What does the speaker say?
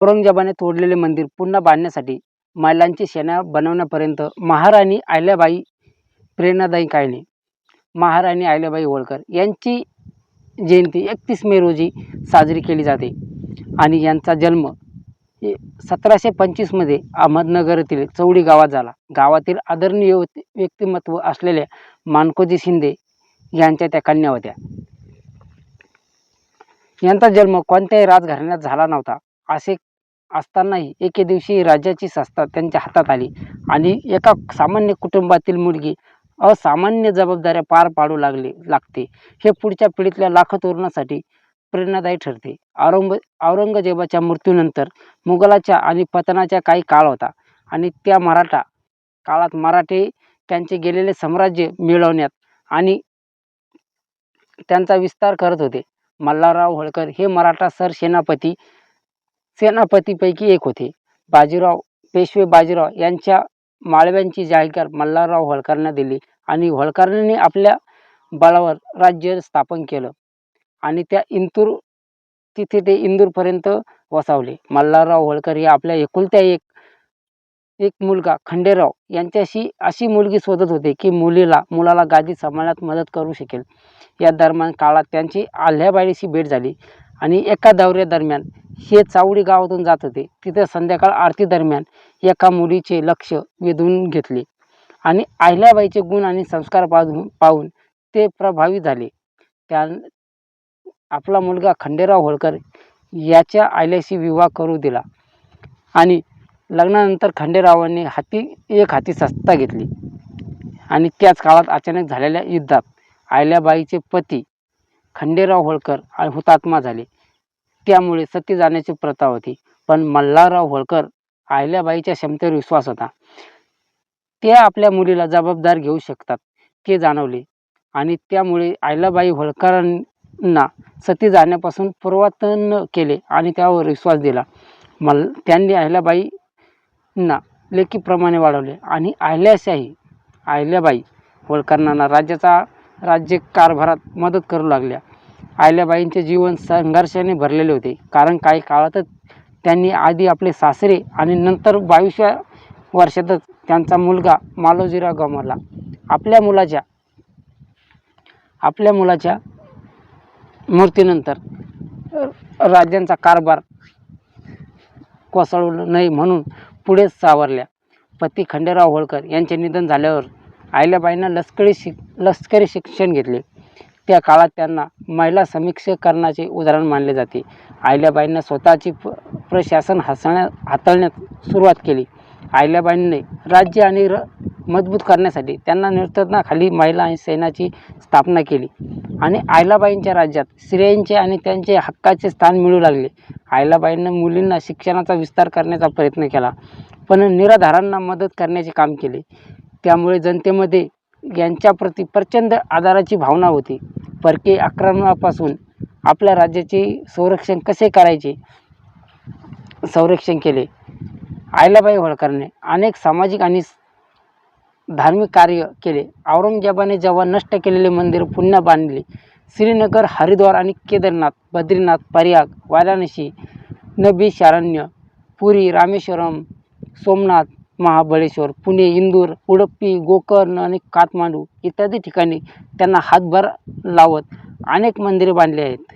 औरंगजेबाने तोडलेले मंदिर पुन्हा बांधण्यासाठी महिलांची सेना बनवण्यापर्यंत महाराणी अहिल्याबाई प्रेरणादायी कायने महाराणी अहिल्याबाई होळकर यांची जयंती एकतीस मे रोजी साजरी केली जाते आणि यांचा जन्म सतराशे पंचवीसमध्ये अहमदनगर येथील चौडी गावात झाला. गावातील आदरणीय व्यक्तिमत्व असलेल्या मानकोजी शिंदे यांच्या त्या कन्या होत्या. यांचा जन्म कोणत्याही राजघराण्यात झाला नव्हता. असे असतानाही एके दिवशी राज्याची सत्ता त्यांच्या हातात आली आणि एका सामान्य कुटुंबातील मुलगी असामान्य जबाबदाऱ्या पार पाडू लागले लागते. हे पुढच्या पिढीतल्या लाखो तरुणासाठी प्रेरणादायी ठरते. औरंग औरंगजेबाच्या मृत्यूनंतर मुघलाच्या आणि पतनाच्या काही काळ होता आणि त्या मराठा काळात मराठे त्यांचे गेलेले साम्राज्य मिळवण्यात आणि त्यांचा विस्तार करत होते. मल्हारराव होळकर हे मराठा सरसेनापती सेनापतीपैकी एक होते. बाजीराव पेशवे बाजीराव यांच्या माळव्यांची जाहीर मल्हारराव होळकरांना दिली आणि होळकरांनी आपल्या बळावर राज्य स्थापन केलं आणि त्या इंतूर तिथे ते इंदूरपर्यंत वसावले. मल्हारराव होळकर हे आपल्या एकुलत्या एक एक मुलगा खंडेराव यांच्याशी अशी मुलगी शोधत होते की मुलीला मुलाला गादी सांभाळण्यात मदत करू शकेल. या दरम्यान काळात त्यांची आल्ह्याबाईशी भेट झाली. आणि एका दौऱ्यादरम्यान हे चावडी गावातून जात होते. तिथे संध्याकाळ आरती दरम्यान एका मुलीचे लक्ष वेधून घेतले आणि अहिल्याबाईचे गुण आणि संस्कार पाहून पाहून ते प्रभावित झाले. त्या आपला मुलगा खंडेराव होळकर याच्या आईल्याशी विवाह करू दिला आणि लग्नानंतर खंडेरावांनी हाती एक हाती सत्ता घेतली आणि त्याच काळात अचानक झालेल्या युद्धात अहिल्याबाईचे पती खंडेराव होळकर हुतात्मा झाले. त्यामुळे सती जाण्याची प्रथा होती. पण मल्हारराव होळकर अहिल्याबाईच्या क्षमतेवर विश्वास होता. ते आपल्या मुलीला जबाबदार घेऊ शकतात ते जाणवले. आणि त्यामुळे अहिल्याबाई होळकरांना सती जाण्यापासून पूर्वतन केले आणि त्यावर विश्वास दिला. मल त्यांनी अहिल्याबाईंना लेकीप्रमाणे वाढवले. आणि अहिल्याशाही अहिल्याबाई होळकरांना राज्याचा राज्यकारभारात मदत करू लागल्या. अहिल्याबाईंचे जीवन संघर्षाने भरलेले होते. कारण काही काळातच त्यांनी आधी आपले सासरे आणि नंतर बावीसव्या वर्षातच त्यांचा मुलगा मालोजीराव गमावला. आपल्या मुलाच्या आपल्या मुलाच्या मृत्यूनंतर राज्यांचा कारभार कोसळू नये म्हणून पुढेच सावरल्या. पती खंडेराव होळकर यांचे निधन झाल्यावर अहिल्याबाईंना लष्करी शिक लष्करी शिक्षण घेतले. त्या काळात त्यांना महिला समीक्षकरणाचे उदाहरण मानले जाते. अहिल्याबाईंना स्वतःची प प्रशासन हासण्या हाताळण्यात सुरुवात केली. अहिल्याबाईंनी राज्य आणि र मजबूत करण्यासाठी त्यांना नेतृत्वाखाली महिला आणि सैन्याची स्थापना केली. आणि अहिल्याबाईंच्या राज्यात स्त्रियांचे आणि त्यांचे हक्काचे स्थान मिळू लागले. अहिल्याबाईंना मुलींना शिक्षणाचा विस्तार करण्याचा प्रयत्न केला पण निराधारांना मदत करण्याचे काम केले. त्यामुळे जनतेमध्ये यांच्याप्रती प्रचंड आदराची भावना होती. परकीय आक्रमणापासून आपल्या राज्याचे संरक्षण कसे करायचे? संरक्षण केले. अहिल्याबाई होळकरने अनेक सामाजिक आणि धार्मिक कार्य केले. औरंगजेबाने जेव्हा नष्ट केलेले मंदिर पुन्हा बांधले श्रीनगर हरिद्वार आणि केदारनाथ बद्रीनाथ प्रयाग वाराणसी नबी शारण्य पुरी रामेश्वरम सोमनाथ महाबळेश्वर पुणे इंदूर उडप्पी गोकर्ण आणि काठमांडू इत्यादी ठिकाणी त्यांना हातभार लावत अनेक मंदिरे बांधली आहेत.